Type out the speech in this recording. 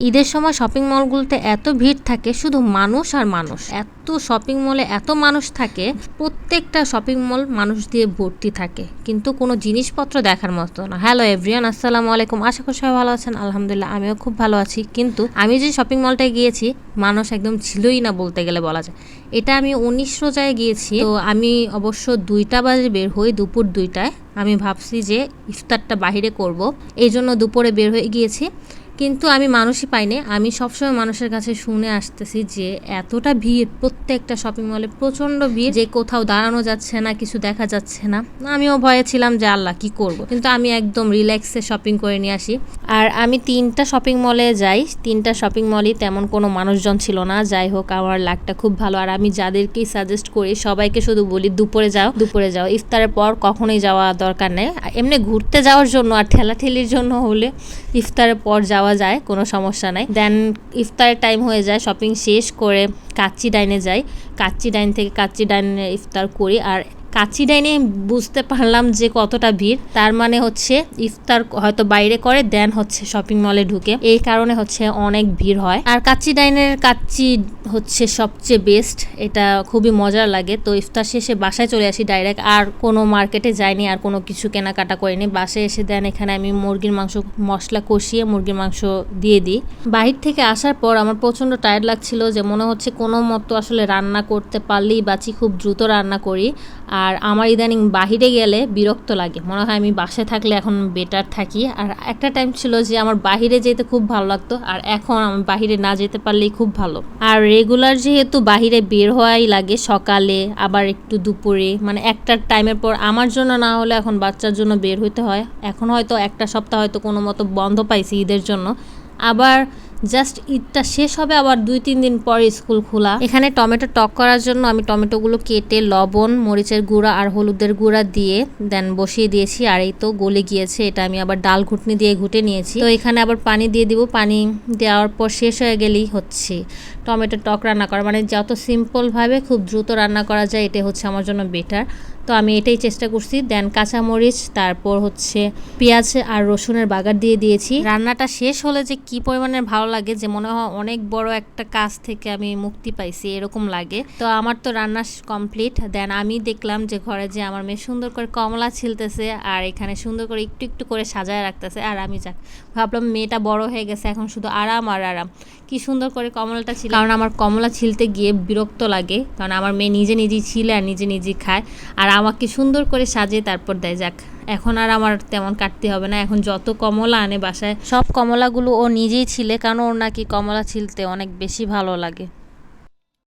ঈদের সময় শপিং মলগুলোতে এত ভিড় থাকে, শুধু মানুষ আর মানুষ। এত শপিং মলে এত মানুষ থাকে, প্রত্যেকটা শপিং মল মানুষ দিয়ে ভর্তি থাকে। কিন্তু কোনো জিনিসপত্র দেখার মতো না। হ্যালো এভরিয়ান আসসালামু আলাইকুম। আশা করি সবাই ভালো আছেন। আলহামদুলিল্লাহ, আমিও খুব ভালো আছি। কিন্তু আমি যে শপিং মলটায় গিয়েছি, মানুষ একদম ছিলই না বলতে গেলে বলা যায়। এটা আমি উনিশ রোজায় গিয়েছি। তো আমি অবশ্য দুইটা বাজে বের হই দুপুর দুইটায়। আমি ভাবছি যে ইফতারটা বাহিরে করব। এই জন্য দুপুরে বের হয়ে গিয়েছি। কিন্তু আমি মানুষই পাইনি আমি সবসময় মানুষের কাছে শুনে আসতেছি যে এতটা ভিড় প্রত্যেকটা শপিং মলে প্রচণ্ড ভিড়। যে কোথাও দাঁড়ানো যাচ্ছে না, কিছু দেখা যাচ্ছে না। আমিও ভয়ে ছিলাম যে আল্লাহ, কি করব? কিন্তু আমি একদম রিল্যাক্সে শপিং করে নিয়ে আসি। আর আমি তিনটা শপিং মলে যাই। তিনটা শপিং মলই তেমন কোনো মানুষজন ছিল না। যাই হোক, আমার লাকটা খুব ভালো। আর আমি যাদেরকেই সাজেস্ট করি, সবাইকে শুধু বলি, দুপুরে যাও দুপুরে যাও। ইফতারের পর কখনোই যাওয়া দরকার নেই। এমনি ঘুরতে যাওয়ার জন্য আর ঠেলাঠেলির জন্য হলে ইফতারের পর যাওয়া যায়, কোনো সমস্যা নাই। দেন ইফতারের টাইম হয়ে যায় শপিং শেষ করে কাচ্চি ডাইনে যাই। কাচ্চি ডাইন থেকে কাচ্চি ডাইনে ইফতার করি আর কাচি ডাইনে বুঝতে পারলাম যে কতটা ভিড়। তার মানে হচ্ছে ইফতার হয়তো বাইরে করে, দেন হচ্ছে শপিং মলে ঢুকে। এই কারণে হচ্ছে অনেক ভিড় হয়। আর কাচ্চি ডাইনের কাচ্চি হচ্ছে সবচেয়ে বেস্ট এটা খুবই মজার লাগে। তো ইফতার শেষে বাসায় চলে আসি ডাইরেক্ট আর কোনো মার্কেটে যাইনি, আর কোনো কিছু কেনাকাটা করিনি। বাসায় এসে দেন এখানে আমি মুরগির মাংস, মশলা কষিয়ে মুরগির মাংস দিয়ে দিই। বাহির থেকে আসার পর আমার প্রচণ্ড টায়ার্ড লাগছিল যে মনে হচ্ছে কোনো মতো আসলে রান্না করতে পারলেই বাঁচি, খুব দ্রুত রান্না করি। আর আমার ইদানিং বাহিরে গেলে বিরক্ত লাগে। মনে হয় আমি বাসায় থাকলে এখন বেটার থাকি। আর একটা টাইম ছিল যে আমার বাহিরে যেতে খুব ভালো লাগতো। আর এখন আমি বাহিরে না যেতে পারলেই খুব ভালো। আর রেগুলার যেহেতু বাহিরে বের হওয়াই লাগে সকালে, আবার একটু দুপুরে মানে একটা টাইমের পর আমার জন্য না হলে এখন বাচ্চার জন্য বের হইতে হয়। এখন হয়তো একটা সপ্তাহ হয়তো কোনো মতো বন্ধ পাইছি ঈদের জন্য। আবার জাস্ট ঈদটা শেষ হবে আবার দুই, তিন দিন পর স্কুল খোলা। এখানে টমেটো টক করার জন্য আমি টমেটোগুলো কেটে লবণ, মরিচের গুঁড়া আর হলুদের গুঁড়া দিয়ে দেন বসিয়ে দিয়েছি। আর এই তো গলে গিয়েছে, এটা আমি আবার ডাল ঘুটনি দিয়ে ঘুটে নিয়েছি। তো এখানে আবার পানি দিয়ে দিব। পানি দেওয়ার পর শেষ হয়ে গেলেই হচ্ছে টমেটো টক রান্না করা। মানে যত সিম্পলভাবে খুব দ্রুত রান্না করা যায় এটা হচ্ছে আমার জন্য বেটার তো আমি এটাই চেষ্টা করছি। দেন কাঁচামরিচ তারপর হচ্ছে পেঁয়াজ আর রসুনের বাগার দিয়ে দিয়েছি। রান্নাটা শেষ হলে যে কি পরিমাণের ভালো লাগে যে মনে হয় অনেক বড় একটা কাজ থেকে আমি মুক্তি পাইছি এরকম লাগে। তো আমার তো রান্না কমপ্লিট দেন আমি দেখলাম যে ঘরে যে আমার মেয়ে সুন্দর করে কমলা ছিলতেছে আর এখানে সুন্দর করে একটু একটু করে সাজায় রাখতেছে। আর আমি যাক ভাবলাম মেয়েটা বড় হয়ে গেছে এখন শুধু আরাম আর আরাম। কি সুন্দর করে কমলাটা ছিল। কারণ আমার কমলা ছিলতে গিয়ে বিরক্ত লাগে কারণ আমার মেয়ে নিজে নিজেই ছিলে আর নিজে নিজেই খায়। আর আমাকে সুন্দর করে সাজিয়ে তারপর দেয়, যাক, এখন আর আমার তেমন কাটতে হবে না। এখন যত কমলা আনে বাসায়, সব কমলাগুলো ও নিজেই ছিলে, কারণ ওর নাকি কমলা ছিলতে অনেক বেশি ভালো লাগে।